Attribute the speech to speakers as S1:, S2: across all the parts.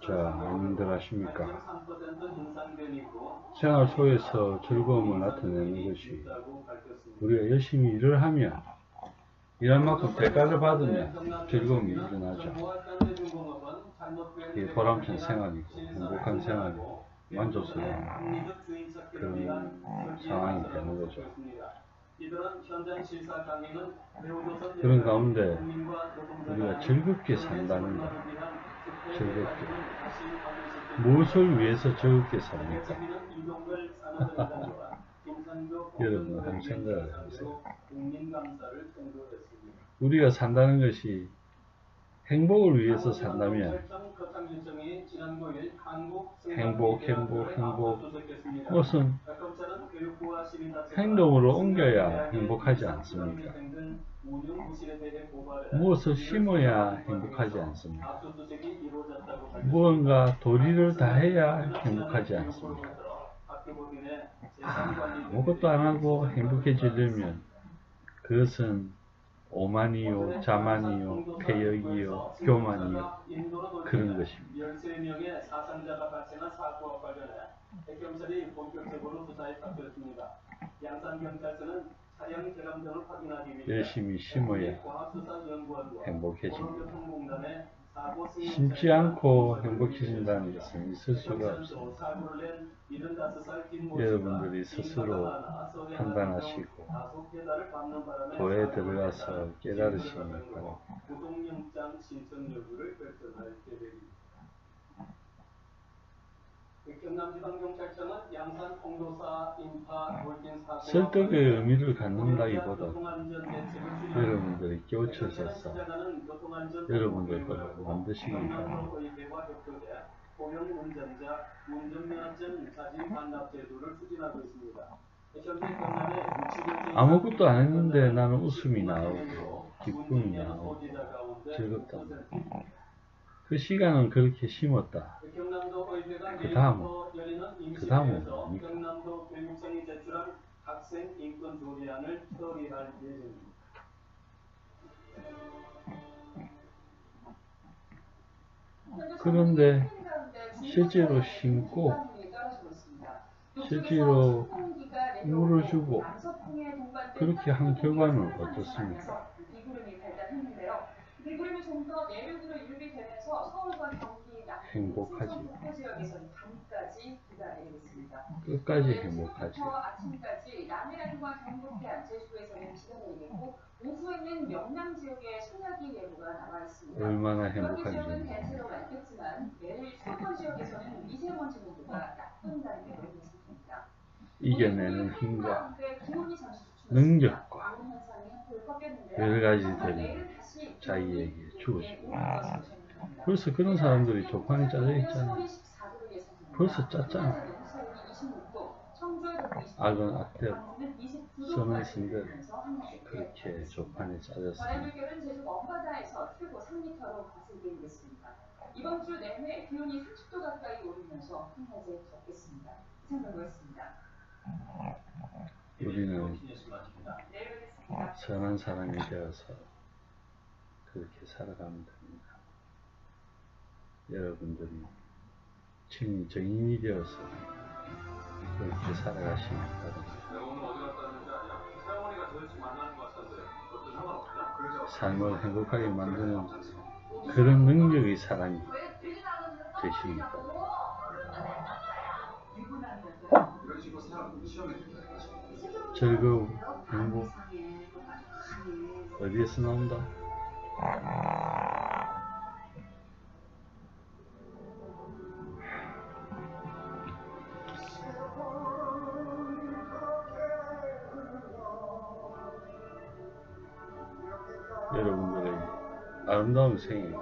S1: 자, 여러분들 아십니까? 생활 속에서 즐거움을 나타내는 것이 우리가 열심히 일을 하면 일한 만큼 대가를 받으면 즐거움이 일어나죠. 이게 보람찬 생활이고 행복한 생활이고 만족스러운 그런 상황이 되는 거죠. 그런 가운데 우리가 즐겁게 산다는 것, 즐겁게. 무엇을 위해서 즐겁게 삽니까? 여러분 한번 생각을 해보세요. 우리가 산다는 것이 행복을 위해서 산다면 행복, 행복, 행복 무엇은 행동으로 옮겨야 행복하지 않습니까? 무엇을 심어야 행복하지 않습니까? 무언가 도리를 다해야 행복하지 않습니까? 아무것도 안 하고 행복해지려면 그것은 오만이요, 자만이요, 폐역이요, 교만이요 그런 것입니다. 경찰이 본격적으로 수사에 착수했습니다. 양산경찰서는 차량 결함 등을 확인하기 위해 열심히 심어야 행복해집니다. 심지 않고 행복해진다는 것은 있을 수가 없습니다. 여러분들이 스스로 판단하시고 도에 들어가서 깨달으시기 바랍니다. 설득의 의미를 갖는다기보다 여러분들이 깨우쳐져서 여러분들 걸 만드시기 바랍니다. 고령운전자 운전면허증 자진 반납 제도를 추진하고 있습니다. 아무것도 안 했는데 나는 웃음이 나오고 기쁨이 나오고 즐겁다. 그 시간은 그렇게 심었다. 그 다음은 그 다음은 뭡니까? 그런데 실제로 심고 실제로 물을 주고 그렇게 한 결과는 어떻습니까? 행복하지. 끝까지 행복하지. 오후에는 명남 지역에 소나기 예보가 나와 있습니다. 얼마나 행복한지. 대체로 맑겠지만 내일 수도 지역에서는 미세먼지 농도가 나쁜다는 게 있습니다. 이겨내는 힘과 능력과 여러 가지들이 자기에게 주어집니다. 벌써 그런 사람들이 조판이 짜져 있잖아. 벌써 짰잖아. 악은 악대로, 선은 신대로 그렇게 조판이 짜졌습니다. 이번 주 내내 기온이 30도 가까이 오르면서 한낮에 덥겠습니다. 생각했습니다. 우리는 선한 사람이 되어서 그렇게 살아가면 됩니다. 여러분들이 증인, 정인이 되어서 그렇게 살아가시기 바랍니다. 삶을 행복하게 만드는 그런 능력의 사람이 바랍니다. 즐거움, 행복 어디에서 나온다? 여러분들의 아름다운 생일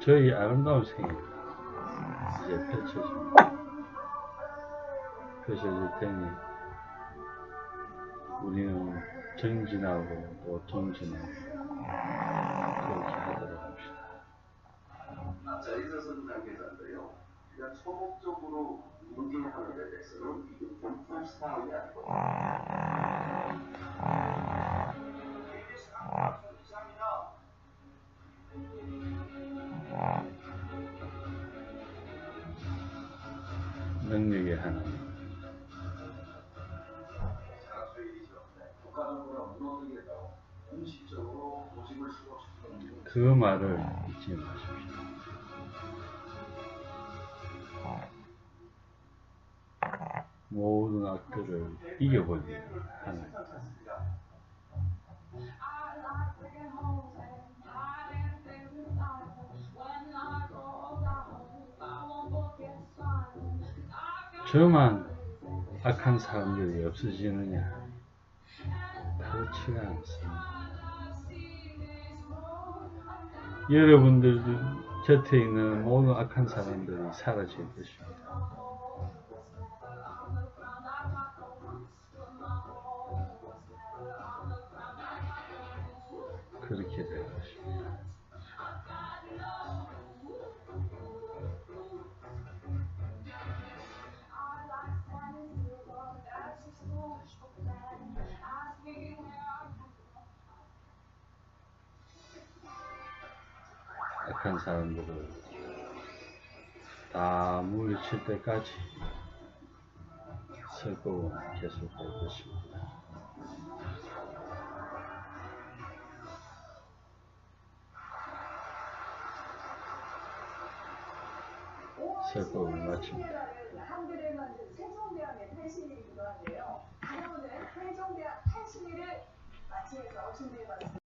S1: 저희 아름다운 생일 이제 펼쳐집니다. 펼쳐질 테니 우리는 정진하고 또 정진하고 자, 이것은 단계자인데요. 그냥 소극적으로 인정하는 데 대해서는 이게 본품 상황이 아니고 능력의 하나님 국가정부가
S2: 무너뜨리겠다고 공식적으로 그 말을 잊지 마십시오. 모든 악들을 이겨보기 하는 저만 악한 사람들이 없어지느냐? 그렇지가 않습니다. 여러분들 곁에 있는 모든 악한 사람들이 사라질 것입니다. 그렇게 될 것입니다. 악한 사람들을 다 물리칠 때까지 설법은 계속될 것입니다. 설법을 마칩니다.
S3: 한글을 만든 세종대왕의 탄신일이기도 한데요. 그러면 세종대왕 탄신일을 마치면서 준비해봤습니다.